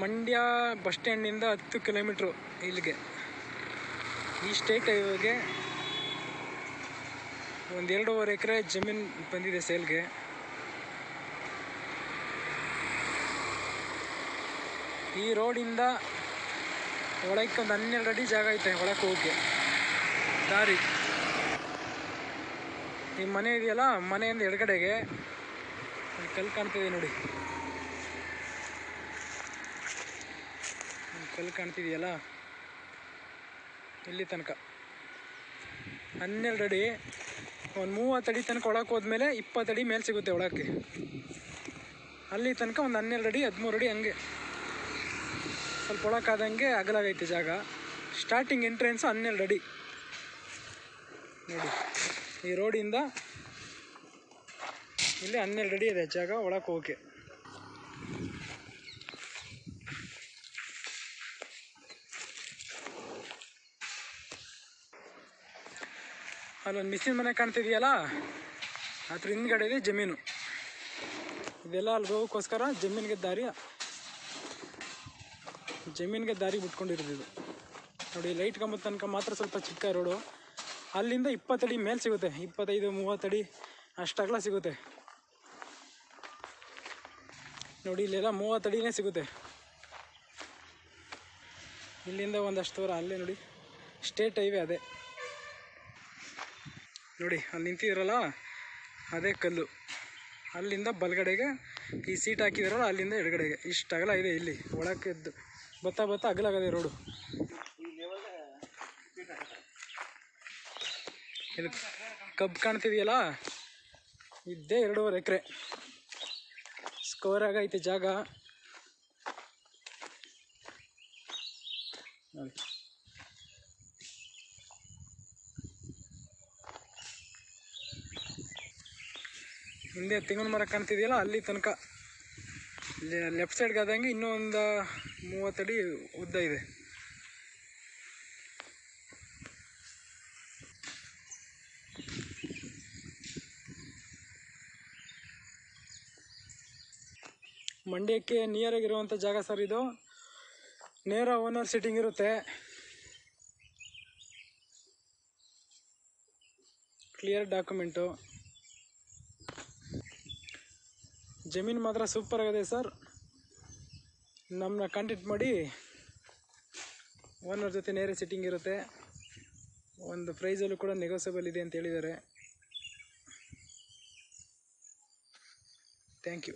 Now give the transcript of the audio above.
Mandya bus ಸ್ಟ್ಯಾಂಡಿಂದ ಹತ್ತು kilometre ಇಲ್ಲಿಗೆ. ಈ ಸ್ಟೇಟ್ ಹೈವೇಗೆ ಒಂದು ಎರಡೂವರೆ ಎಕರೆ ಜಮೀನು ಬಂದಿದೆ ಸೇಲ್ಗೆ. ಈ ರೋಡಿಂದ ಒಳಕ್ಕೆ ಒಂದು ಹನ್ನೆರಡು ಅಡಿ ಜಾಗ ಐತೆ, ಒಳಕ್ಕೆ ಹೋಗಿ. ದಾರಿ. ಈ ಮನೆ ಇದೆಯಲ್ಲ? ಮನೆಯಿಂದ ಎಡಗಡೆಗೆ. ಕಲ್ ಕಾಣ್ತಿದೆ ನೋಡಿ. ಕಲ್ಲು ಕಾಣ್ತಿದೆಯಲ್ಲ? ಇಲ್ಲಿ ತನಕ. ಹನ್ನೆರಡು ಅಡಿ, ಒಂದು ಮೂವತ್ತು ಅಡಿ ತನಕ ಒಳಕ್ಕೆ ಹೋದ್ಮೇಲೆ ಇಪ್ಪತ್ತು ಅಡಿ ಮೇಲೆ ಸಿಗುತ್ತೆ ಒಳಕ್ಕೆ. ಅಲ್ಲಿ ತನಕ ಒಂದು ಹನ್ನೆರಡು ಅಡಿ, ಹದಿಮೂರು ಅಡಿ ಹಂಗೆ. ಸ್ವಲ್ಪ ಒಳಕ್ಕಾದಂಗೆ ಅಗಲಾಗೈತೆ ಜಾಗ. ಸ್ಟಾರ್ಟಿಂಗ್ ಎಂಟ್ರೆನ್ಸು ಹನ್ನೆರಡು ಅಡಿ. ನೋಡಿ, ಈ ರೋಡಿಂದ ಇಲ್ಲಿ ಹನ್ನೆರಡು ಅಡಿ ಇದೆ ಜಾಗ ಒಳಕ್ಕೆ ಹೋಗಕ್ಕೆ. ಅಲ್ಲೊಂದು ಮಿಸಿನ್ ಮನೆ ಕಾಣ್ತಿದೆಯಲ್ಲ? ಅದ್ರ ಹಿಂದ್ಗಡೆ ಇದೆ ಜಮೀನು. ಇದೆಲ್ಲ ಅಲ್ಲಿ ಹೋಗೋಕ್ಕೋಸ್ಕರ ಜಮೀನಿಗೆ ದಾರಿ ಜಮೀನಿಗೆ ದಾರಿ ಬಿಟ್ಕೊಂಡಿರೋದು ನೋಡಿ ಲೈಟ್ ಕಂಬದ ತನಕ ಮಾತ್ರ ಸ್ವಲ್ಪ ಚಿಕ್ಕ ರೋಡು ಅಲ್ಲಿಂದ ಇಪ್ಪತ್ತಡಿ ಮೇಲೆ ಸಿಗುತ್ತೆ. ಇಪ್ಪತ್ತೈದು, ಮೂವತ್ತಡಿ ಅಷ್ಟಾಗಲ ಸಿಗುತ್ತೆ. ನೋಡಿ, ಇಲ್ಲೆಲ್ಲ ಮೂವತ್ತಡಿನೇ ಸಿಗುತ್ತೆ. ಇಲ್ಲಿಂದ ಒಂದಷ್ಟು ದೂರ, ಅಲ್ಲೇ ನೋಡಿ. ಸ್ಟೇಟ್ ಹೈವೇ ಅದೇ. ನೋಡಿ, ಅಲ್ಲಿ ನಿಂತಿದ್ರಲ್ಲ, ಅದೇ ಕಲ್ಲು. ಅಲ್ಲಿಂದ ಬಲಗಡೆಗೆ, ಈ ಸೀಟ್ ಹಾಕಿದಾರಲ್ಲ, ಅಲ್ಲಿಂದ ಎಡಗಡೆಗೆ. ಇಷ್ಟು ಅಗಲ ಇದೆ ಇಲ್ಲಿ, ಒಳಕ್ಕೆ ಎದ್ದು. ಬತ್ತಾ ಬತ್ತಾ ಅಗಲಾಗದೆ ರೋಡು ಇದು ಕಬ್ಬು ಕಾಣ್ತಿದೆಯಲ್ಲ? ಇದ್ದೇ ಎರಡೂವರೆ ಎಕರೆ. ಸ್ಕೋರ್ ಆಗೈತೆ ಜಾಗ. ನೋಡಿ. ಹಿಂದೆ ತೆಂಗಿನ ಮರ ಕಾಣ್ತಿದೆಯಲ್ಲ, ಅಲ್ಲಿ ತನಕ. ಲೆಫ್ಟ್ ಸೈಡ್ಗೆ ಆದಂಗೆ ಇನ್ನೂ ಒಂದು ಮೂವತ್ತಡಿ ಉದ್ದ ಇದೆ. ಮಂಡ್ಯಕ್ಕೆ ನಿಯರ್ ಆಗಿರುವಂಥ ಜಾಗ ಸರ್ ಇದು. ನೇರ ಓನರ್ ಸಿಟ್ಟಿಂಗ್ ಇರುತ್ತೆ. ಕ್ಲಿಯರ್ ಡಾಕ್ಯುಮೆಂಟು ಜಮೀನು ಮಾತ್ರ ಸೂಪರ್ ಆಗಿದೆ ಸರ್ ನಮ್ಮನ್ನ ಕಾಂಟ್ಯಾಕ್ಟ್ ಮಾಡಿ ಓನರ್ ಜೊತೆ ನೇರ ಸಿಟ್ಟಿಂಗ್ ಇರುತ್ತೆ. ಒಂದು ಪ್ರೈಸಲ್ಲೂ ಕೂಡ ನೆಗೋಸಬಲ್ ಇದೆ ಅಂತ ಹೇಳಿದ್ದಾರೆ. Thank you